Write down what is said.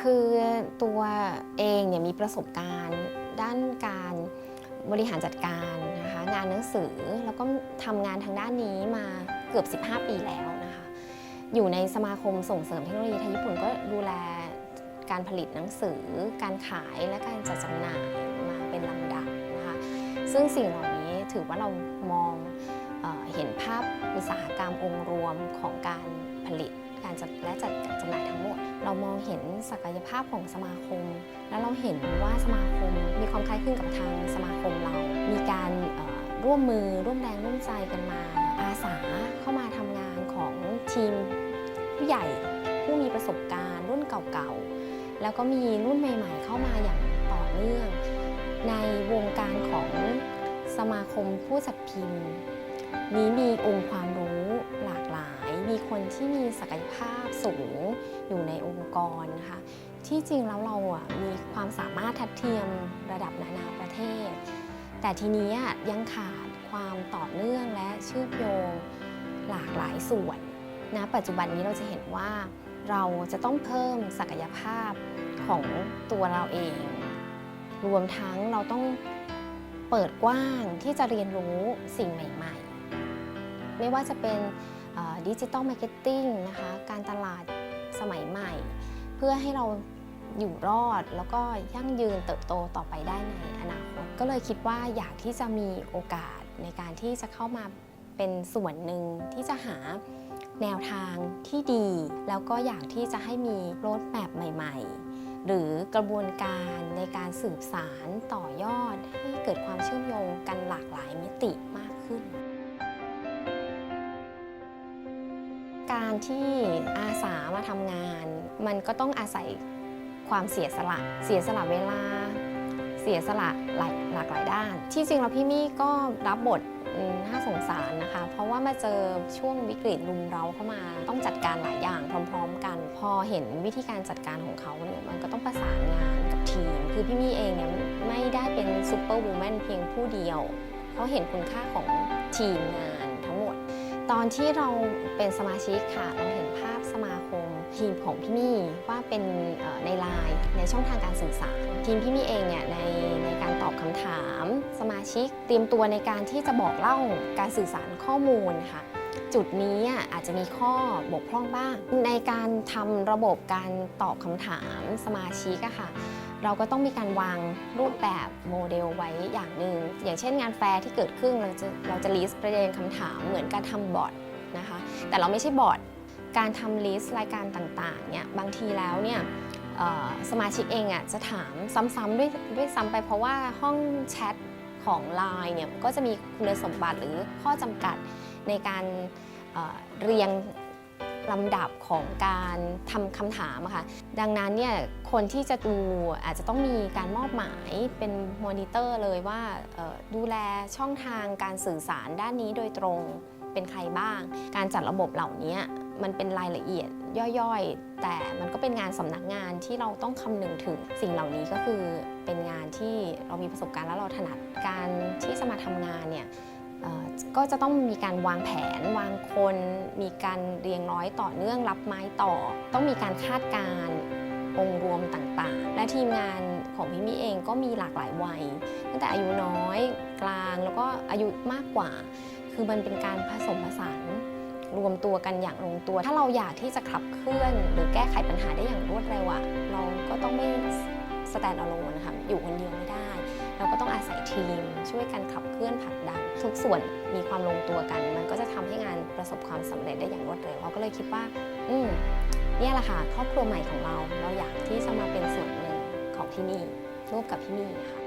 คือตัวเองเนี่ยมีประสบการณ์ด้านการบริหารจัดการนะคะงานหนังสือแล้วก็ทำงานทางด้านนี้มาเกือบ 15 ปีแล้วนะคะ อยู่ในสมาคมส่งเสริมเทคโนโลยีไทยญี่ปุ่นก็ดูแลการผลิตหนังสือ การขายและการจัดจำหน่ายมาเป็นลำดับนะคะซึ่งสิ่งเหล่านี้ถือว่าเรามองเอเห็นภาพอุตสาหกรรมองค์รวมของการผลิต การจัดและจัดจำหน่ายทั้งหมด เรามองเห็นศักยภาพของสมาคม แล้วเราเห็นว่าสมาคมมีความคล้ายคลึงกับทางสมาคมเรา มีการร่วมมือร่วมแรงร่วมใจกันมา อาสาเข้ามาทำงานของทีมผู้ใหญ่ผู้มีประสบการณ์รุ่นเก่าๆ แล้วก็มีรุ่นใหม่ๆ เข้ามาอย่างต่อเนื่อง ในวงการของสมาคมผู้จัดพิมพ์ นี้มีองค์ความรู้หลากหลาย มีคนที่มีศักยภาพสูงอยู่ในองค์กรนะคะที่จริงแล้วเราอะมีความสามารถทัดเทียมระดับนานาประเทศ แต่ทีนี้ยังขาดความต่อเนื่องและเชื่อมโยงหลากหลายส่วนนะปัจจุบันนี้เราจะเห็นว่าเราจะต้องเพิ่มศักยภาพของตัวเราเอง รวมทั้งเราต้องเปิดกว้างที่จะเรียนรู้สิ่งใหม่ ๆ ไม่ว่าจะเป็น ดิจิ t a ลมาร์เก็ตติ้งนะคะการตลาดสมัยใหม่ เพื่อให้เราอยู่รอดแล้วก็ยั่งยืนเติบโตต่อไปได้ในอนาคต ก็เลยคิดว่าอยากที่จะมีโอกาสในการที่จะเข้ามาเป็นส่วนหนึ่งที่จะหาแนวทางที่ดี แล้วก็อยากที่จะให้มีโรดแมพใหม่ ๆ หรือกระบวนการในการสืบสารต่อยอด ให้เกิดความเชื่อมโยงกันหลากหลายมิติมากขึ้น การที่อาสามาทำงาน มันก็ต้องอาศัยความเสียสละ เสียสละเวลา เสียสละหลายหลากหลายด้าน ที่จริงแล้วพี่มี่ก็รับบทน่าสงสารนะคะ เพราะว่ามาเจอช่วงวิกฤตลุมเราเข้ามา ต้องจัดการหลายอย่างพร้อม ๆ กัน พอเห็นวิธีการจัดการของเขาเนี่ยมันก็ต้องประสานงานกับทีม คือพี่มี่เองเนี่ยไม่ได้เป็นซูเปอร์วูแมนเพียงผู้เดียวเขาเห็นคุณค่าของทีมงานทั้งหมด ตอนที่เราเป็นสมาชิกค่ะ เราเห็นภาพสมาคม ทีมของพี่มี่ว่าเป็นในไลน์ในช่องทางการสื่อสาร ทีมพี่มี่เองเนี่ยในในการตอบคำถาม สมาชิกเตรียมตัวในการที่จะบอกเล่าการสื่อสารข้อมูลค่ะ จุดนี้อะอาจจะมีข้อบกพร่องบ้าง ในการทำระบบการตอบคำถามสมาชิกอะค่ะ เราก็ต้องมีการวางรูปแบบโมเดลไว้อย่างหนึ่งอย่างเช่นงานแฟร์ที่เกิดขึ้นเราจะเราจะลิสต์ประเด็นคำถามเหมือนการทำบอร์ดนะคะ แต่เราไม่ใช่บอร์ดการทำลิสต์รายการต่างๆเนี่ยบางทีแล้วเนี่ยสมาชิกเองอะจะถามซ้ำๆด้วยด้วยซ้ำไปเพราะว่าห้องแชทของ Line เนี่ยก็จะมีคุณสมบัติหรือข้อจำกัด ในการเเรียงลำดับของการทำคำถามค่ะ ดังนั้นเนี่ยคนที่จะดูอาจจะต้องมีการมอบหมายเป็นมอนิเตอร์เลยว่าดูแลช่องทางการสื่อสารด้านนี้โดยตรงเป็นใครบ้าง การจัดระบบเหล่านี้มันเป็นรายละเอียดย่อยๆ แต่มันก็เป็นงานสำนักงานที่เราต้องคำนึงถึงสิ่งเหล่านี้ก็คือเป็นงานที่เรามีประสบการณ์แล้วเราถนัดการที่จะมาทำงานเนี่ย ก็จะต้องมีการวางแผน วางคน มีการเรียงร้อยต่อเนื่องรับไม้ต่อ ต้องมีการคาดการณ์องค์รวมต่างๆ และทีมงานของพี่มี่เองก็มีหลากหลายวัย ตั้งแต่อายุน้อยกลางแล้วก็อายุมากกว่า คือมันเป็นการผสมผสานรวมตัวกันอย่างลงตัว ถ้าเราอยากที่จะขับเคลื่อน หรือแก้ไขปัญหาได้อย่างรวดเร็วอะเราก็ต้องไม่สแตนด์อะโลนะคะอยู่คนเดียวไม่ได้ เราก็ต้องอาศัยทีมช่วยกันขับเคลื่อนผลักดันทุกส่วน มีความลงตัวกัน มันก็จะทำให้งานประสบความสำเร็จได้อย่างรวดเร็วเราก็เลยคิดว่า อืมเนี่ยแหละค่ะครอบครัวใหม่ของเรา เราอยากที่จะมาเป็นส่วนหนึ่งของที่นี่ร่วมกับที่นี่ค่ะ